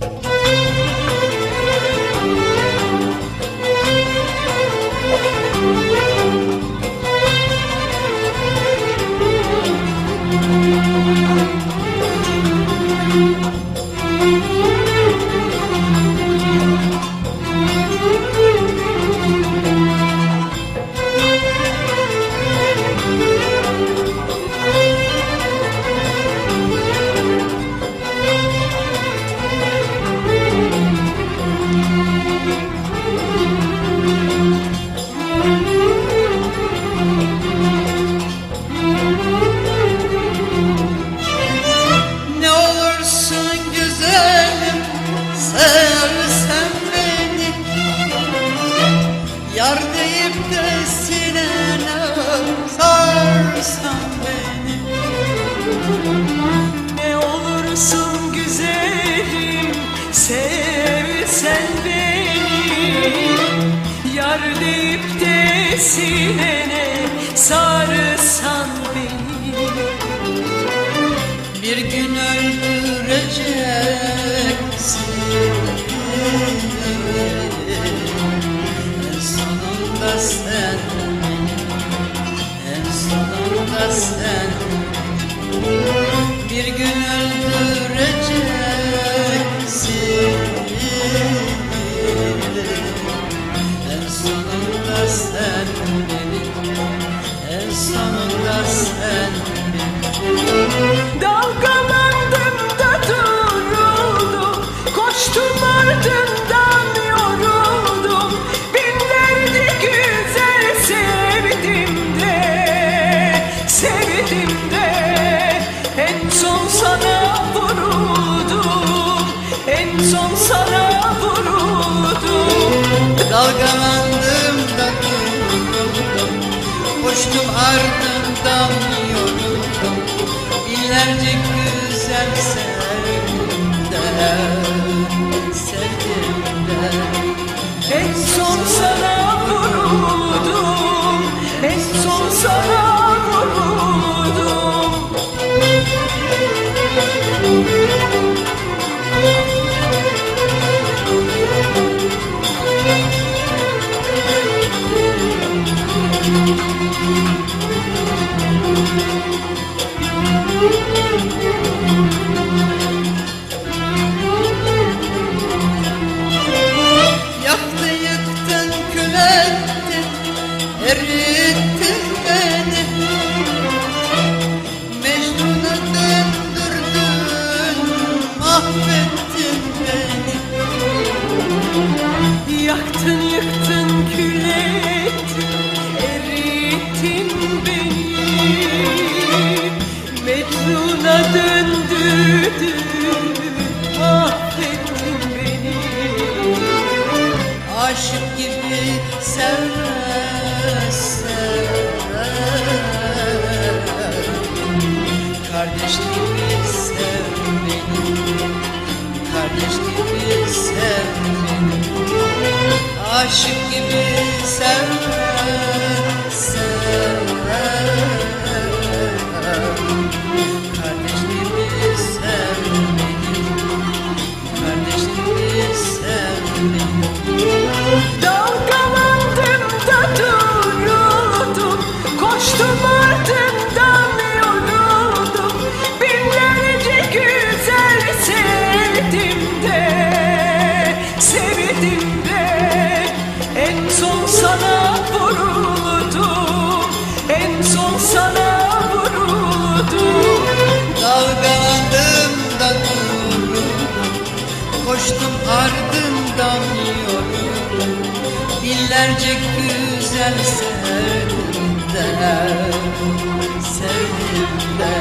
Ne Sarsan beni. Ne olursun güzelim sevsen beni. Yar deyip de sinene sarsan beni. Bir gün öldüreceksin sonunda sen sen. Bir gün öldüreceksin En sonunda sen beni En sonunda sen beni Dalgalandım da duruldum Koştum ardından Dalgalandım da durdum Koştum ardından yoruldum. Binlerce güzel sevdim de Sevdim de En son sana vuruldum. En son sana vuruldum Thank you. Sevmezsen Kardeş gibi sev beni Kardeş gibi sev Aşık gibi sevmezsen ardından yoruldum. Binlerce güzel sevdim de Sevdim de